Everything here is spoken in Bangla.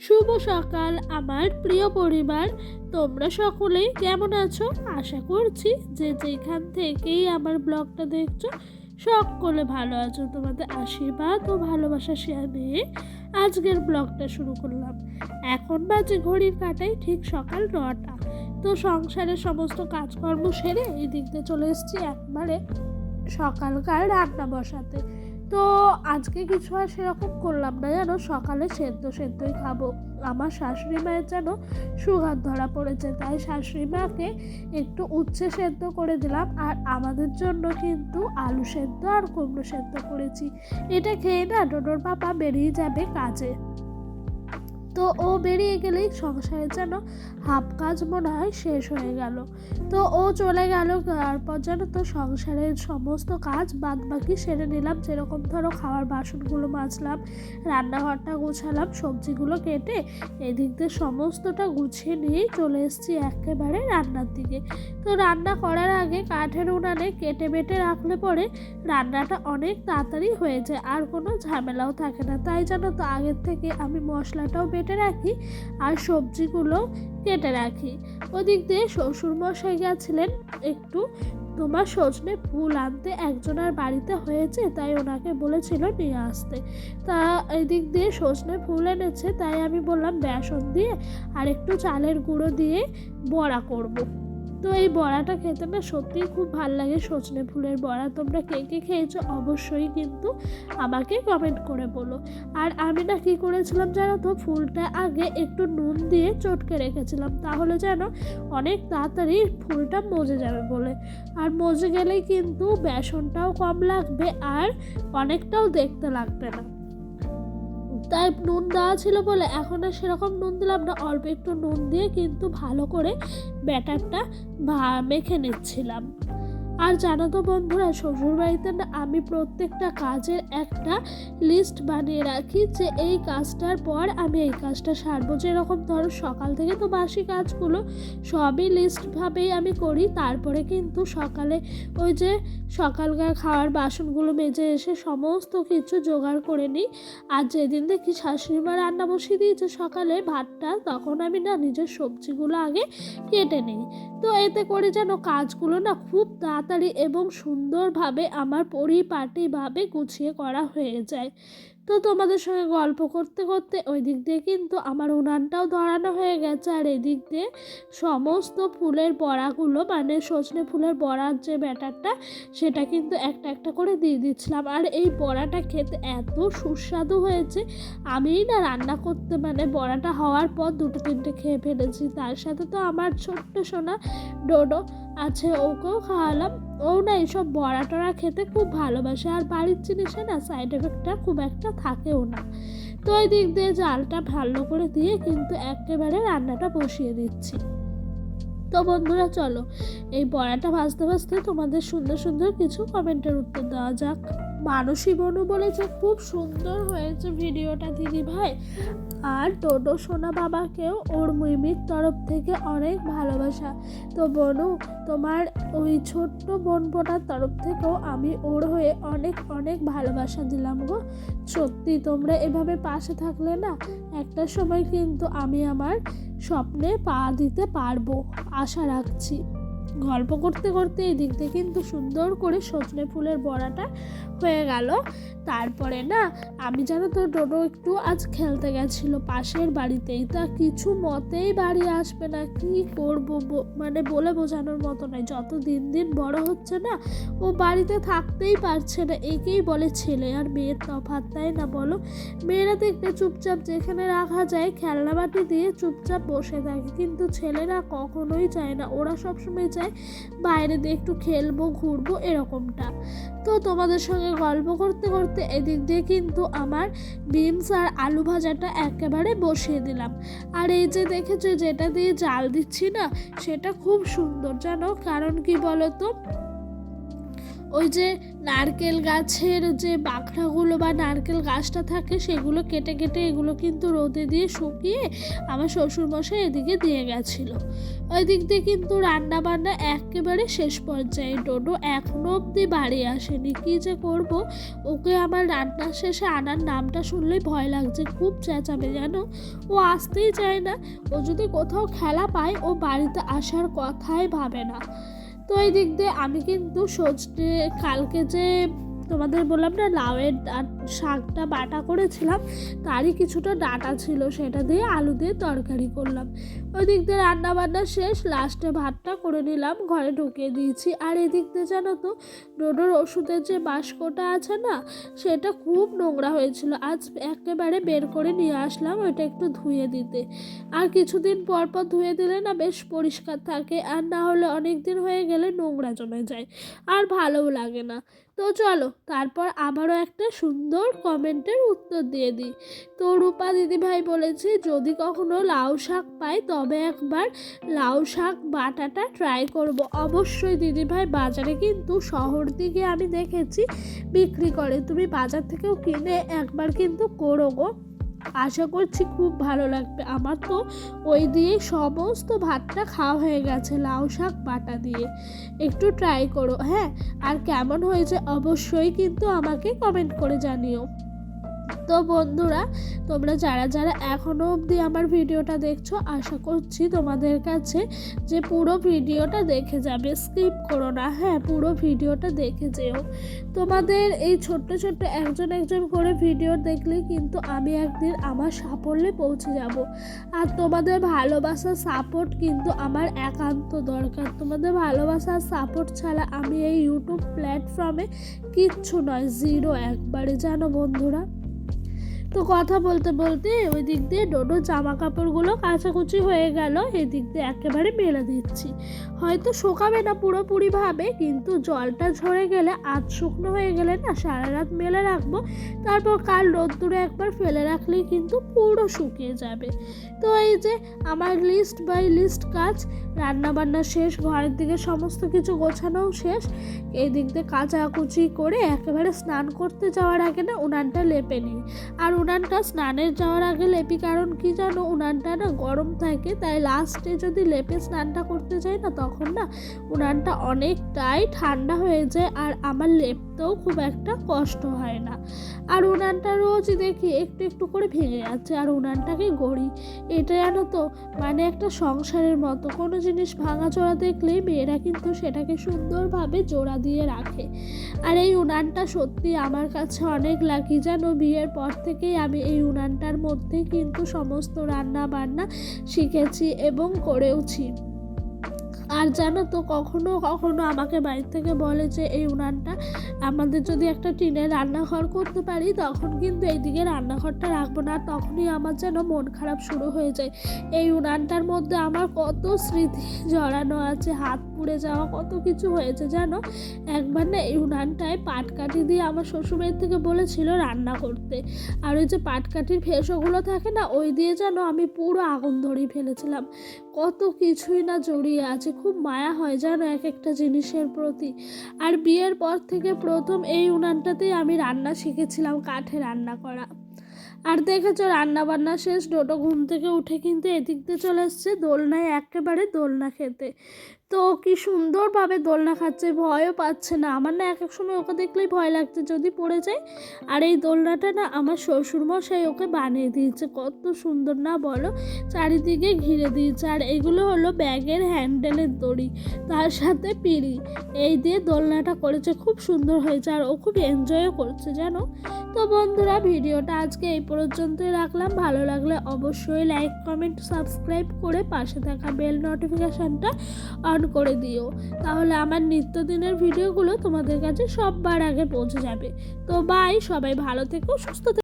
শুভ সকাল, আমার প্রিয় পরিবার। তোমরা সকলেই কেমন আছো? আশা করছি যে যেখান থেকেই আমার ব্লগটা দেখছ, সকলে ভালো আছো। তোমাদের আশীর্বাদ ও ভালোবাসা শেয়ার নিয়ে আজকের ব্লগটা শুরু করলাম। এখন বাজে ঘড়ির কাটাই ঠিক সকাল নটা। তো সংসারের সমস্ত কাজকর্ম সেরে এই দিক দিয়ে চলে এসেছি একবারে সকালকার রান্না বসাতে। তো আজকে কিছু আর সেরকম করলাম না জানো? সকালে সেদ্ধ সেদ্ধই খাব। আমার শাশুড়ি মায়ের যেন সুগার ধরা পড়েছে, তাই শাশুড়ি মাকে একটু উচ্ছে সেদ্ধ করে দিলাম। আর আমাদের জন্য কিন্তু আলু সেদ্ধ আর কুমড়ো সেদ্ধ করেছি। এটা খেয়ে না ডোডোর পাপা বেরিয়ে যাবে কাজে। তো ও বেরিয়ে গেলেই সংসারে যেন হাফ কাজ মনে হয় শেষ হয়ে গেল। তো ও চলে গেল, তারপর যেন তো সংসারের সমস্ত কাজ বাদ বাকি সেরে নিলাম। যেরকম ধরো খাওয়ার বাসনগুলো মাজলাম, রান্নাঘরটা গুছালাম, সবজিগুলো কেটে এদিক দিয়ে সমস্তটা গুছিয়ে নিয়েই চলে এসেছি একেবারে রান্নার দিকে। তো রান্না করার আগে কাঠের উনানে কেটে বেটে রাখলে পরে রান্নাটা অনেক তাড়াতাড়ি হয়ে যায়, আর কোনো ঝামেলাও থাকে না। তাই জানো তো আগের থেকে আমি মশলাটাও বেটে রাখি আর সবজিগুলো কেটে রাখি। ওদিক দিয়ে শ্বশুরমশাই গেছিলেন একটু। তোমার সজনে ফুল আনতে একজনের বাড়িতে হয়েছে, তাই ওনাকে বলেছিল নিয়ে আসতে। তা এদিক দিয়ে সজনে ফুল এনেছে, তাই আমি বললাম বেসন দিয়ে আর একটু চালের গুঁড়ো দিয়ে বড়া করব। তো এই বড়াটা খেতে না সত্যিই খুব ভালো লাগে সজনে ফুলের বড়া। তোমরা কে কে খেয়েছো অবশ্যই কিন্তু আমাকে কমেন্ট করে বলো। আর আমি না কী করেছিলাম জানো তো, ফুলটা আগে একটু নুন দিয়ে চটকে রেখেছিলাম, তাহলে যেন অনেক তাড়াতাড়ি ফুলটা মজে যাবে বলে। আর মজে গেলেই কিন্তু বেসনটাও কম লাগবে আর অনেকটাও দেখতে লাগবে না। তাই নুন দেওয়া ছিল বলে এখন আর সেরকম নুন দিলাম না, অল্প একটু নুন দিয়ে কিন্তু ভালো করে ব্যাটারটা মেখে নিচ্ছিলাম। আর জানো তো বন্ধুরা, শ্বশুরবাড়িতে না আমি প্রত্যেকটা কাজের একটা লিস্ট বানিয়ে রাখি যে এই কাজটার পর আমি এই কাজটা সারবো। যেরকম ধরো সকাল থেকে তো বাসি কাজগুলো সবই লিস্টভাবেই আমি করি, তারপরে কিন্তু সকালে ওই যে সকালকার খাওয়ার বাসনগুলো মেজে এসে সমস্ত কিছু জোগাড় করে নিই। আর যেদিন দেখি শাশুড়ি মা রান্না বসিয়ে দিয়েছে সকালে ভাতটা, তখন আমি না নিজের সবজিগুলো আগে কেটে নিই। তো এতে করে যেন কাজগুলো না খুব তাড়াতাড়ি এবং সুন্দরভাবে আমার পরিপাটিভাবে গুছিয়ে করা হয়ে যায়। তো তোমাদের সঙ্গে গল্প করতে করতে ওই দিক দিয়ে কিন্তু আমার উনানটাও ধরানো হয়ে গেছে। আর এদিক দিয়ে সমস্ত ফুলের বড়াগুলো মানে সজনে ফুলের বড়ার যে ব্যাটারটা, সেটা কিন্তু একটা একটা করে দিয়ে দিচ্ছিলাম। আর এই বড়াটা খেতে এত সুস্বাদু হয়েছে আমি না রান্না করতে মানে বড়াটা হওয়ার পর দুটো তিনটে খেয়ে ফেলেছি। তার সাথে তো আমার ছোট্ট সোনা ডোডো আছে ওকেও খাওয়ালাম। ও না এইসব বড়া টড়া খেতে খুব ভালোবাসে। আর বাড়ির জিনিসে না সাইড এফেক্টটা খুব একটা থাকেও না। তো ওই দিক দিয়ে জালটা ভালো করে দিয়ে কিন্তু একেবারে রান্নাটা বসিয়ে দিচ্ছি। তো বন্ধুরা, চলো। এই বড়াটা ভাজতে ভাজতে তোমাদের সুন্দর সুন্দর কিছু কমেন্টের উত্তর দেওয়া যাক। মানসী বনু বলেছে খুব সুন্দর হয়েছে ভিডিওটা, দিদি ভাই। আর টোটো সোনা বাবাকেও ওর মিমির তরফ থেকে অনেক ভালোবাসা। তো বনু, তোমার ওই ছোট্ট বোন বোটার তরফ থেকেও আমি ওর হয়ে অনেক অনেক ভালোবাসা দিলাম গো। সত্যি তোমরা এভাবে পাশে থাকলে না, একটা সময় কিন্তু আমি আমার স্বপ্নে পা দিতে পারব। আশা রাখছি। গল্প করতে করতে এই দিক দিয়ে কিন্তু সুন্দর করে সজনে ফুলের বড়াটা হয়ে গেল। তারপরে না, আমি জানো তো ডোডো একটু আজ খেলতে গেছিল পাশের বাড়িতেই। তা কিছু মতেই বাড়ি আসবে না, কি করব মানে বলে বোঝানোর মতো নয়। যত দিন দিন বড় হচ্ছে না, ও বাড়িতে থাকতেই পারছে না। একেই বলে ছেলে আর মেয়ের তফাৎ, তাই না বলো? মেয়েরা দেখবে চুপচাপ যেখানে রাখা যায় খেলনা বাটি দিয়ে চুপচাপ বসে থাকে। কিন্তু ছেলেরা কখনোই চায় না। ওরা সবসময় চায় বাইরে দিয়ে একটু খেলব, ঘুরবো, এরকমটা। তো তোমাদের সঙ্গে গল্প করতে করতে এদিক দিয়ে কিন্তু আমার বিনস আর আলু ভাজাটা একেবারে বসিয়ে দিলাম। আর এই যে দেখেছ, যেটা দিয়ে জাল দিচ্ছি না, সেটা খুব সুন্দর, জানো? কারণ কি বলো তো ওই যে নারকেল গাছের যে বাখড়াগুলো বা নারকেল গাছটা থাকে, সেগুলো কেটে কেটে এগুলো কিন্তু রোদে দিয়ে শুকিয়ে আমার শ্বশুরমশাই এদিকে দিয়ে গেছিল। ওই দিক দিয়ে কিন্তু রান্না বান্না একেবারে শেষ পর্যায়ে। ডোডো এখনও অবধি বাড়ি আসেনি। কী যে করব? ওকে আমার রান্না শেষে আনার নামটা শুনলেই ভয় লাগছে, খুব চেঁচাবে যেন। ও আসতেই চায় না। ও যদি কোথাও খেলা পায়, ও বাড়িতে আসার কথাই ভাবে না। তো এই দিক দিয়ে আমি কিন্তু সজনে কালকে যে তোমাদের বললাম না, লাউয়ের শাকটা বাটা করেছিলাম, তারই কিছুটা ডাটা ছিল, সেটা দিয়ে আলু দিয়ে তরকারি করলাম। ওই দিক দিয়ে রান্না বান্না শেষ লাস্টে ভাতটা করে নিলাম, ঘরে ঢুকিয়ে দিয়েছি। আর এদিক দিয়ে জানো তো, ডোডোর ওষুধের যে বাস্কটা আছে না, সেটা খুব নোংরা হয়েছিল। আজ একেবারে বের করে নিয়ে আসলাম, ওইটা একটু ধুয়ে দিতে। আর কিছুদিন পর পর ধুয়ে দিলে না বেশ পরিষ্কার থাকে, আর না হলে অনেক দিন হয়ে গেলে নোংরা জমে যায়, আর ভালোও লাগে না। তো চলো, তারপর আবারও একটা সুন্দর কমেন্টের উত্তর দিয়ে দিই। তো রূপা দিদিভাই বলেছে, যদি কখনো লাউ শাক পাই, তবে একবার লাউ শাক বাটাটা ট্রাই করব। অবশ্যই দিদিভাই বাজারে কিন্তু শহর দিকে আমি দেখেছি, বিক্রি করে। তুমি বাজার থেকেও কিনে একবার কিন্তু করো গো। আশা করছি খুব ভালো লাগবে। আমার তো ওই দিয়ে সমস্ত ভাতটা খাওয়া হয়ে গেছে, লাউ শাক, বাটা দিয়ে। একটু ট্রাই করো হ্যাঁ? আর কেমন হয়েছে অবশ্যই কিন্তু আমাকে কমেন্ট করে জানিও। তো বন্ধুরা, তোমরা যারা যারা এখনও অবধি আমার ভিডিওটা দেখছ, আশা করছি তোমাদের কাছে যে পুরো ভিডিওটা দেখে যাবে। স্কিপ করো না হ্যাঁ পুরো ভিডিওটা দেখে যেও। তোমাদের এই ছোট্ট ছোট্ট একজন একজন করে ভিডিও দেখলে কিন্তু আমি একদিন আমার সাফল্যে পৌঁছে যাব। আর তোমাদের ভালোবাসার সাপোর্ট কিন্তু আমার একান্ত দরকার। তোমাদের ভালোবাসার সাপোর্ট ছাড়া আমি এই ইউটিউব প্ল্যাটফর্মে কিচ্ছু নয় জিরো একবারে। জানো বন্ধুরা? তো কথা বলতে বলতে ওই দিক দিয়ে ডোডো জামা কাপড়গুলো কাচাকুচি হয়ে গেল। এদিক দিয়ে একেবারে মেলে দিচ্ছি। হয়তো শোকাবে না পুরোপুরিভাবে, কিন্তু জলটা ঝরে গেলে, আধ শুকনো হয়ে গেলে না সারা রাত মেলে রাখব। তারপর কাল রোদ্দুরে একবার ফেলে রাখলেই কিন্তু পুরো শুকিয়ে যাবে। তো এই যে আমার লিস্ট বাই লিস্ট কাজ রান্না বান্না শেষ, ঘরের দিকে সমস্ত কিছু গোছানোও শেষ। এই দিক দিয়ে কাচাকুচি করে একেবারে স্নান করতে যাওয়ার আগে না উনানটা লেপে নিই। আর উনানটা স্নানের যাওয়ার আগে লেপি, কারণ কি জানো, উনানটা না গরম থাকে, তাই লাস্টে যদি লেপে স্নানটা করতে যাই না, তখন না উনানটা অনেকটাই ঠান্ডা হয়ে যায়। আর আমার লেপতেও খুব একটা কষ্ট হয় না। আর উনানটা রোজ দেখি একটু একটু করে ভেঙে যাচ্ছে। আর উনানটাকে গড়ি, এটা জানো তো মানে একটা সংসারের মতো। কোনো জিনিস ভাঙা ভাঙাচোরা দেখলেই মেয়েরা কিন্তু সেটাকে সুন্দরভাবে জোড়া দিয়ে রাখে। আর এই উনানটা সত্যি আমার কাছে অনেক লাকি যেন বিয়ের পর থেকেই আমি এই উনানটার মধ্যে কিন্তু সমস্ত রান্না বান্না শিখেছি এবং করেওছি। আর জানো তো, কখনো কখনো আমাকে বাড়ি থেকে বলে যে, এই উনানটা আমাদের যদি একটা টিনের রান্নাঘর করতে পারি, তখন কিন্তু এইদিকে রান্নাঘরটা রাখব না। তখনই আমার যেন মন খারাপ শুরু হয়ে যায়। এই উনানটার মধ্যে আমার কত স্মৃতি জড়ানো আছে, হাত পুড়ে যাওয়া কত কিছু হয়েছে, জানো? একবার না এই উনানটায় পাটকাঠি দিয়ে আমার শ্বশুরবাড়ির থেকে বলেছিল রান্না করতে। আর ওই যে পাটকাঠির ফেসোগুলো থাকে না, ওই দিয়ে যেন আমি পুরো আগুন ধরিয়ে ফেলেছিলাম। কত কিছুই না জড়িয়ে আছে খুব মায়া হয়, জানো, এক একটা জিনিসের প্রতি। আর বিয়ের পর থেকে প্রথম এই উনানটাতেই আমি রান্না শিখেছিলাম, কাঠে রান্না করা। আর দেখেছ রান্না বান্না শেষ ডোটো ঘুম থেকে উঠে কিন্তু এদিক দিয়ে চলে এসছে, দোলনায় একেবারে দোলনা খেতে। তো কি সুন্দরভাবে দোলনা খাচ্ছে, ভয়ও পাচ্ছে না। আমার না এক এক সময় ওকে দেখলেই ভয় লাগছে যদি পড়ে যায়। আর এই দোলনাটা না আমার শ্বশুরমশাই ওকে বানিয়ে দিয়েছে। কত সুন্দর না বলো? চারিদিকে ঘিরে দিয়েছে। আর এগুলো হলো ব্যাগের হ্যান্ডেলের দড়ি, তার সাথে পিড়ি। এই দিয়ে দোলনাটা করেছে, খুব সুন্দর হয়েছে। আর ও খুব এনজয়ও করছে, জানো? তো বন্ধুরা, ভিডিওটা আজকে এই পর্যন্তই রাখলাম। ভালো লাগলে অবশ্যই লাইক কমেন্ট সাবস্ক্রাইব করে পাশে থাকা বেল নোটিফিকেশানটা অন করে দিও। তাহলে আমার নিত্যদিনের ভিডিওগুলো তোমাদের কাছে সববার আগে পৌঁছে যাবে। তো বাই সবাই ভালো থেকো, সুস্থ থেকো।